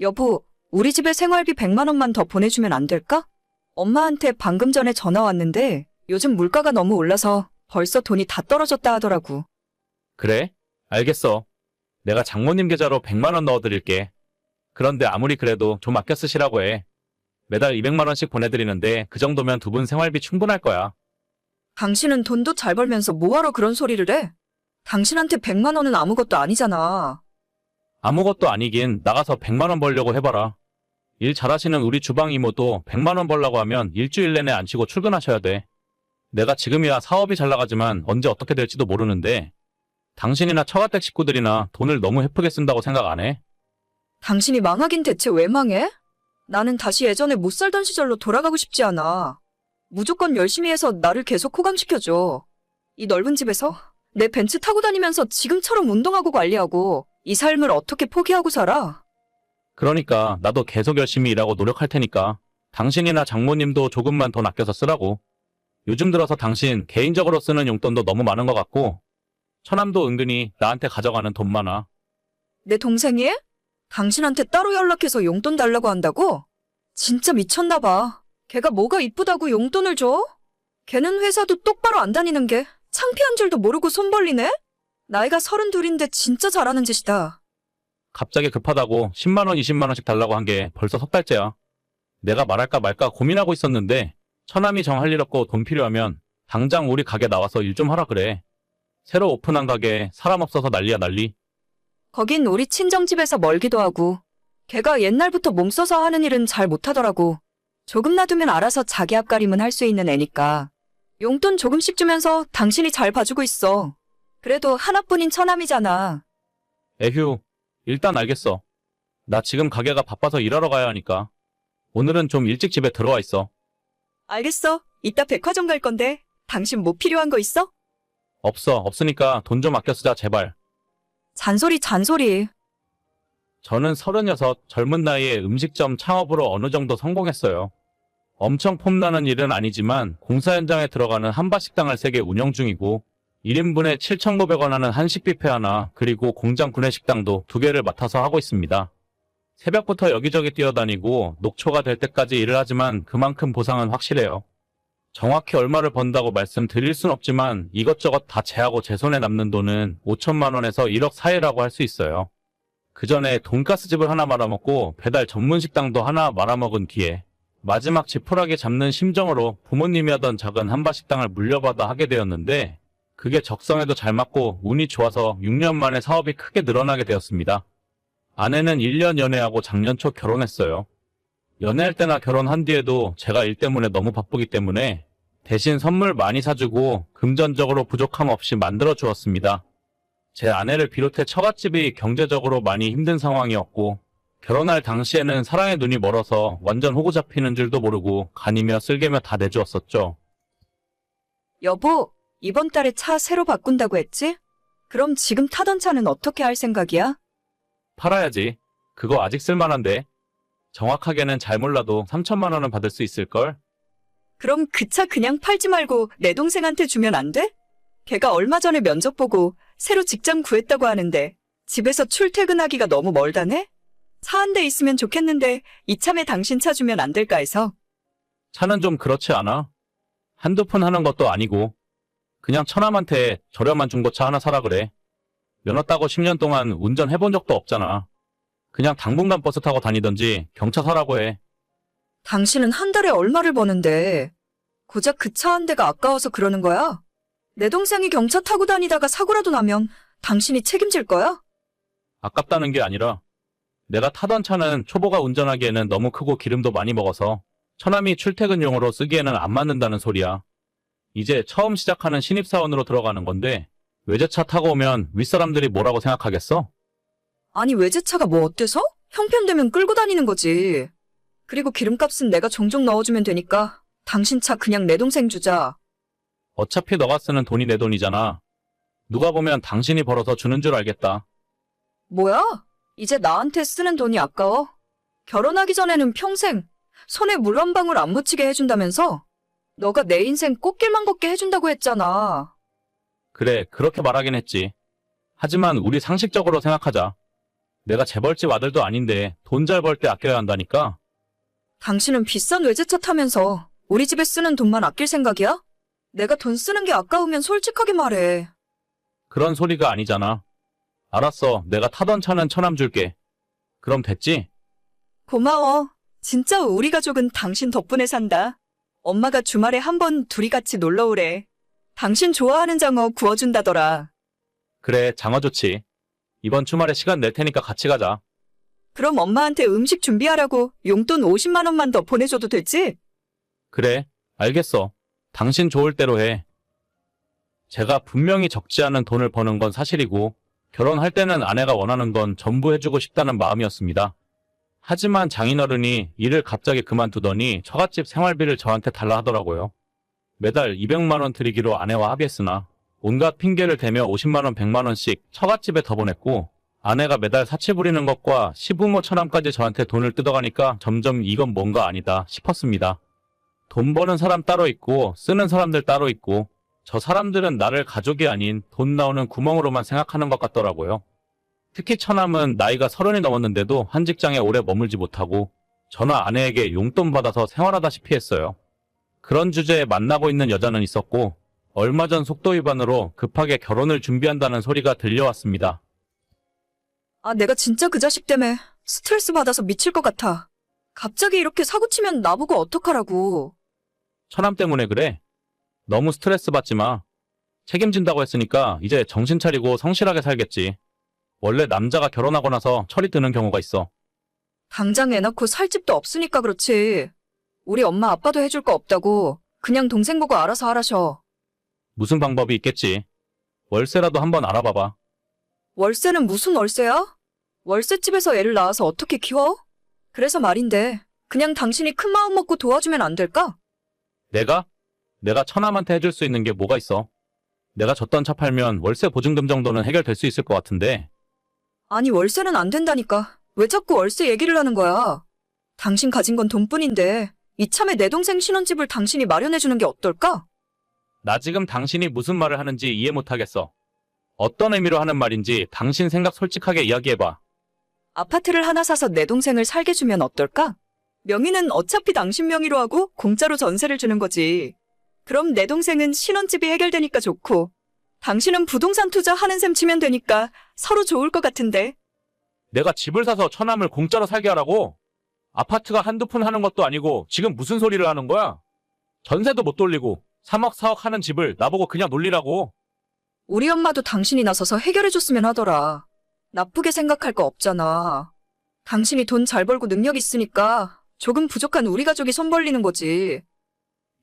여보, 우리 집에 생활비 100만 원만 더 보내주면 안 될까? 엄마한테 방금 전에 전화 왔는데 요즘 물가가 너무 올라서 벌써 돈이 다 떨어졌다 하더라고. 그래? 알겠어. 내가 장모님 계좌로 100만 원 넣어드릴게. 그런데 아무리 그래도 좀 아껴 쓰시라고 해. 매달 200만 원씩 보내드리는데 그 정도면 두 분 생활비 충분할 거야. 당신은 돈도 잘 벌면서 뭐하러 그런 소리를 해? 당신한테 100만 원은 아무것도 아니잖아. 아무것도 아니긴 나가서 100만 원 벌려고 해봐라. 일 잘하시는 우리 주방 이모도 100만 원 벌라고 하면 일주일 내내 안 쉬고 출근하셔야 돼. 내가 지금이야 사업이 잘 나가지만 언제 어떻게 될지도 모르는데 당신이나 처가댁 식구들이나 돈을 너무 헤프게 쓴다고 생각 안 해? 당신이 망하긴 대체 왜 망해? 나는 다시 예전에 못 살던 시절로 돌아가고 싶지 않아. 무조건 열심히 해서 나를 계속 호강시켜줘. 이 넓은 집에서 내 벤츠 타고 다니면서 지금처럼 운동하고 관리하고 이 삶을 어떻게 포기하고 살아? 그러니까 나도 계속 열심히 일하고 노력할 테니까 당신이나 장모님도 조금만 더 아껴서 쓰라고. 요즘 들어서 당신 개인적으로 쓰는 용돈도 너무 많은 것 같고 처남도 은근히 나한테 가져가는 돈 많아. 내 동생이? 당신한테 따로 연락해서 용돈 달라고 한다고? 진짜 미쳤나 봐. 걔가 뭐가 이쁘다고 용돈을 줘? 걔는 회사도 똑바로 안 다니는 게 창피한 줄도 모르고 손 벌리네? 나이가 서른 둘인데 진짜 잘하는 짓이다. 갑자기 급하다고 10만 원, 20만 원씩 달라고 한 게 벌써 석 달째야. 내가 말할까 말까 고민하고 있었는데 처남이 정 할 일 없고 돈 필요하면 당장 우리 가게 나와서 일 좀 하라 그래. 새로 오픈한 가게 사람 없어서 난리야 난리. 거긴 우리 친정집에서 멀기도 하고 걔가 옛날부터 몸 써서 하는 일은 잘 못하더라고. 조금 놔두면 알아서 자기 앞가림은 할 수 있는 애니까. 용돈 조금씩 주면서 당신이 잘 봐주고 있어. 그래도 하나뿐인 처남이잖아. 에휴, 일단 알겠어. 나 지금 가게가 바빠서 일하러 가야 하니까. 오늘은 좀 일찍 집에 들어와 있어. 알겠어. 이따 백화점 갈 건데 당신 뭐 필요한 거 있어? 없어, 없으니까 돈 좀 아껴 쓰자, 제발. 잔소리 잔소리. 저는 36 젊은 나이에 음식점 창업으로 어느 정도 성공했어요. 엄청 폼나는 일은 아니지만 공사 현장에 들어가는 한밭식당을 3개 운영 중이고 1인분에 7,500원 하는 한식 뷔페 하나 그리고 공장 구내식당도 2개를 맡아서 하고 있습니다. 새벽부터 여기저기 뛰어다니고 녹초가 될 때까지 일을 하지만 그만큼 보상은 확실해요. 정확히 얼마를 번다고 말씀드릴 순 없지만 이것저것 다 제하고 제 손에 남는 돈은 5천만 원에서 1억 사이라고 할 수 있어요. 그 전에 돈가스 집을 하나 말아먹고 배달 전문 식당도 하나 말아먹은 뒤에 마지막 지푸라기 잡는 심정으로 부모님이 하던 작은 한바식당을 물려받아 하게 되었는데 그게 적성에도 잘 맞고 운이 좋아서 6년 만에 사업이 크게 늘어나게 되었습니다. 아내는 1년 연애하고 작년 초 결혼했어요. 연애할 때나 결혼한 뒤에도 제가 일 때문에 너무 바쁘기 때문에 대신 선물 많이 사주고 금전적으로 부족함 없이 만들어 주었습니다. 제 아내를 비롯해 처갓집이 경제적으로 많이 힘든 상황이었고 결혼할 당시에는 사랑의 눈이 멀어서 완전 호구 잡히는 줄도 모르고 간이며 쓸개며 다 내주었었죠. 여보, 이번 달에 차 새로 바꾼다고 했지? 그럼 지금 타던 차는 어떻게 할 생각이야? 팔아야지. 그거 아직 쓸만한데. 정확하게는 잘 몰라도 3천만 원은 받을 수 있을걸? 그럼 그 차 그냥 팔지 말고 내 동생한테 주면 안 돼? 걔가 얼마 전에 면접 보고 새로 직장 구했다고 하는데 집에서 출퇴근하기가 너무 멀다네? 차 한 대 있으면 좋겠는데 이참에 당신 차 주면 안 될까 해서. 차는 좀 그렇지 않아? 한두 푼 하는 것도 아니고 그냥 처남한테 저렴한 중고차 하나 사라 그래. 면허 따고 10년 동안 운전해본 적도 없잖아. 그냥 당분간 버스 타고 다니던지 경차 사라고 해. 당신은 한 달에 얼마를 버는데 고작 그 차 한 대가 아까워서 그러는 거야? 내 동생이 경차 타고 다니다가 사고라도 나면 당신이 책임질 거야? 아깝다는 게 아니라 내가 타던 차는 초보가 운전하기에는 너무 크고 기름도 많이 먹어서 처남이 출퇴근용으로 쓰기에는 안 맞는다는 소리야. 이제 처음 시작하는 신입사원으로 들어가는 건데 외제차 타고 오면 윗사람들이 뭐라고 생각하겠어? 아니 외제차가 뭐 어때서? 형편되면 끌고 다니는 거지. 그리고 기름값은 내가 종종 넣어주면 되니까 당신 차 그냥 내 동생 주자. 어차피 너가 쓰는 돈이 내 돈이잖아. 누가 보면 당신이 벌어서 주는 줄 알겠다. 뭐야? 이제 나한테 쓰는 돈이 아까워? 결혼하기 전에는 평생 손에 물 한 방울 안 묻히게 해준다면서? 너가 내 인생 꽃길만 걷게 해준다고 했잖아. 그래, 그렇게 말하긴 했지. 하지만 우리 상식적으로 생각하자. 내가 재벌집 아들도 아닌데 돈 잘 벌 때 아껴야 한다니까. 당신은 비싼 외제차 타면서 우리 집에 쓰는 돈만 아낄 생각이야? 내가 돈 쓰는 게 아까우면 솔직하게 말해. 그런 소리가 아니잖아. 알았어. 내가 타던 차는 천함 줄게. 그럼 됐지? 고마워. 진짜 우리 가족은 당신 덕분에 산다. 엄마가 주말에 한 번 둘이 같이 놀러 오래. 당신 좋아하는 장어 구워준다더라. 그래, 장어 좋지. 이번 주말에 시간 낼 테니까 같이 가자. 그럼 엄마한테 음식 준비하라고 용돈 50만 원만 더 보내줘도 되지? 그래, 알겠어. 당신 좋을 대로 해. 제가 분명히 적지 않은 돈을 버는 건 사실이고, 결혼할 때는 아내가 원하는 건 전부 해주고 싶다는 마음이었습니다. 하지만 장인어른이 일을 갑자기 그만두더니 처갓집 생활비를 저한테 달라 하더라고요. 매달 200만원 드리기로 아내와 합의했으나, 온갖 핑계를 대며 50만원, 100만원씩 처갓집에 더 보냈고, 아내가 매달 사치 부리는 것과 시부모 처남까지 저한테 돈을 뜯어가니까 점점 이건 뭔가 아니다 싶었습니다. 돈 버는 사람 따로 있고 쓰는 사람들 따로 있고 저 사람들은 나를 가족이 아닌 돈 나오는 구멍으로만 생각하는 것 같더라고요. 특히 처남은 나이가 서른이 넘었는데도 한 직장에 오래 머물지 못하고 저나 아내에게 용돈 받아서 생활하다시피 했어요. 그런 주제에 만나고 있는 여자는 있었고 얼마 전 속도 위반으로 급하게 결혼을 준비한다는 소리가 들려왔습니다. 아, 내가 진짜 그 자식 때문에 스트레스 받아서 미칠 것 같아. 갑자기 이렇게 사고 치면 나보고 어떡하라고. 처남 때문에 그래. 너무 스트레스 받지 마. 책임진다고 했으니까 이제 정신 차리고 성실하게 살겠지. 원래 남자가 결혼하고 나서 철이 드는 경우가 있어. 당장 애 낳고 살 집도 없으니까 그렇지. 우리 엄마 아빠도 해줄 거 없다고 그냥 동생 보고 알아서 하라셔. 무슨 방법이 있겠지. 월세라도 한번 알아봐봐. 월세는 무슨 월세야? 월세집에서 애를 낳아서 어떻게 키워? 그래서 말인데 그냥 당신이 큰 마음 먹고 도와주면 안 될까? 내가? 내가 처남한테 해줄 수 있는 게 뭐가 있어? 내가 줬던 차 팔면 월세 보증금 정도는 해결될 수 있을 것 같은데 아니 월세는 안 된다니까. 왜 자꾸 월세 얘기를 하는 거야? 당신 가진 건 돈뿐인데 이참에 내 동생 신혼집을 당신이 마련해주는 게 어떨까? 나 지금 당신이 무슨 말을 하는지 이해 못하겠어. 어떤 의미로 하는 말인지 당신 생각 솔직하게 이야기해봐. 아파트를 하나 사서 내 동생을 살게 주면 어떨까? 명의는 어차피 당신 명의로 하고 공짜로 전세를 주는 거지. 그럼 내 동생은 신혼집이 해결되니까 좋고, 당신은 부동산 투자 하는 셈 치면 되니까 서로 좋을 것 같은데. 내가 집을 사서 처남을 공짜로 살게 하라고? 아파트가 한두 푼 하는 것도 아니고 지금 무슨 소리를 하는 거야? 전세도 못 돌리고 3억 4억 하는 집을 나보고 그냥 놀리라고. 우리 엄마도 당신이 나서서 해결해줬으면 하더라. 나쁘게 생각할 거 없잖아. 당신이 돈 잘 벌고 능력 있으니까 조금 부족한 우리 가족이 손 벌리는 거지.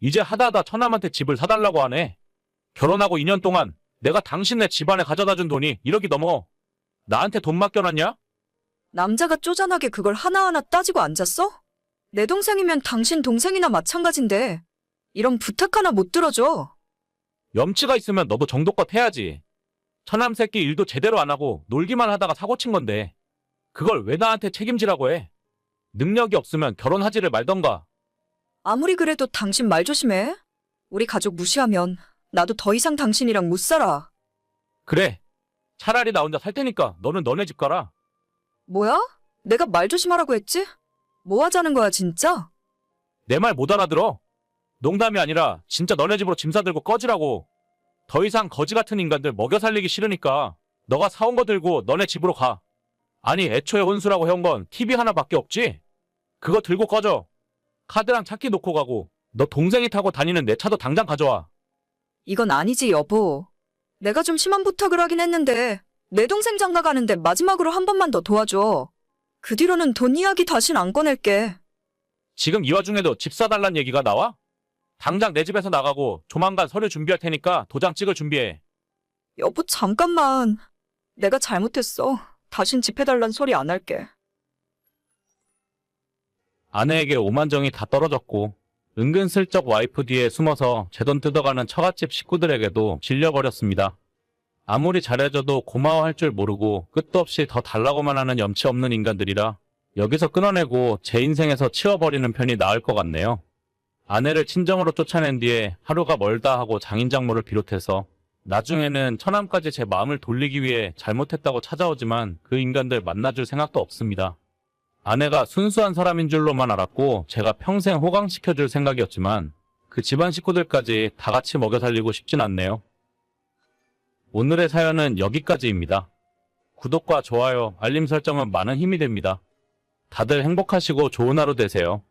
이제 하다하다 처남한테 집을 사달라고 하네. 결혼하고 2년 동안 내가 당신네 집안에 가져다 준 돈이 1억이 넘어. 나한테 돈 맡겨놨냐? 남자가 쪼잔하게 그걸 하나하나 따지고 앉았어? 내 동생이면 당신 동생이나 마찬가지인데 이런 부탁 하나 못 들어줘. 염치가 있으면 너도 정도껏 해야지. 처남 새끼 일도 제대로 안 하고 놀기만 하다가 사고 친 건데. 그걸 왜 나한테 책임지라고 해? 능력이 없으면 결혼하지를 말던가. 아무리 그래도 당신 말 조심해. 우리 가족 무시하면 나도 더 이상 당신이랑 못 살아. 그래. 차라리 나 혼자 살 테니까 너는 너네 집 가라. 뭐야? 내가 말 조심하라고 했지? 뭐 하자는 거야 진짜? 내 말 못 알아들어. 농담이 아니라 진짜 너네 집으로 짐 싸들고 꺼지라고. 더 이상 거지 같은 인간들 먹여 살리기 싫으니까 너가 사온 거 들고 너네 집으로 가. 아니 애초에 혼수라고 해온 건 TV 하나밖에 없지? 그거 들고 꺼져. 카드랑 차키 놓고 가고 너 동생이 타고 다니는 내 차도 당장 가져와. 이건 아니지 여보. 내가 좀 심한 부탁을 하긴 했는데 내 동생 장가 가는데 마지막으로 한 번만 더 도와줘. 그 뒤로는 돈 이야기 다신 안 꺼낼게. 지금 이 와중에도 집 사달란 얘기가 나와? 당장 내 집에서 나가고 조만간 서류 준비할 테니까 도장 찍을 준비해. 여보 잠깐만. 내가 잘못했어. 다신 집 해달란 소리 안 할게. 아내에게 오만정이 다 떨어졌고 은근슬쩍 와이프 뒤에 숨어서 제 돈 뜯어가는 처갓집 식구들에게도 질려버렸습니다. 아무리 잘해줘도 고마워할 줄 모르고 끝도 없이 더 달라고만 하는 염치 없는 인간들이라 여기서 끊어내고 제 인생에서 치워버리는 편이 나을 것 같네요. 아내를 친정으로 쫓아낸 뒤에 하루가 멀다 하고 장인장모를 비롯해서 나중에는 처남까지 제 마음을 돌리기 위해 잘못했다고 찾아오지만 그 인간들 만나줄 생각도 없습니다. 아내가 순수한 사람인 줄로만 알았고 제가 평생 호강시켜줄 생각이었지만 그 집안 식구들까지 다 같이 먹여 살리고 싶진 않네요. 오늘의 사연은 여기까지입니다. 구독과 좋아요, 알림 설정은 많은 힘이 됩니다. 다들 행복하시고 좋은 하루 되세요.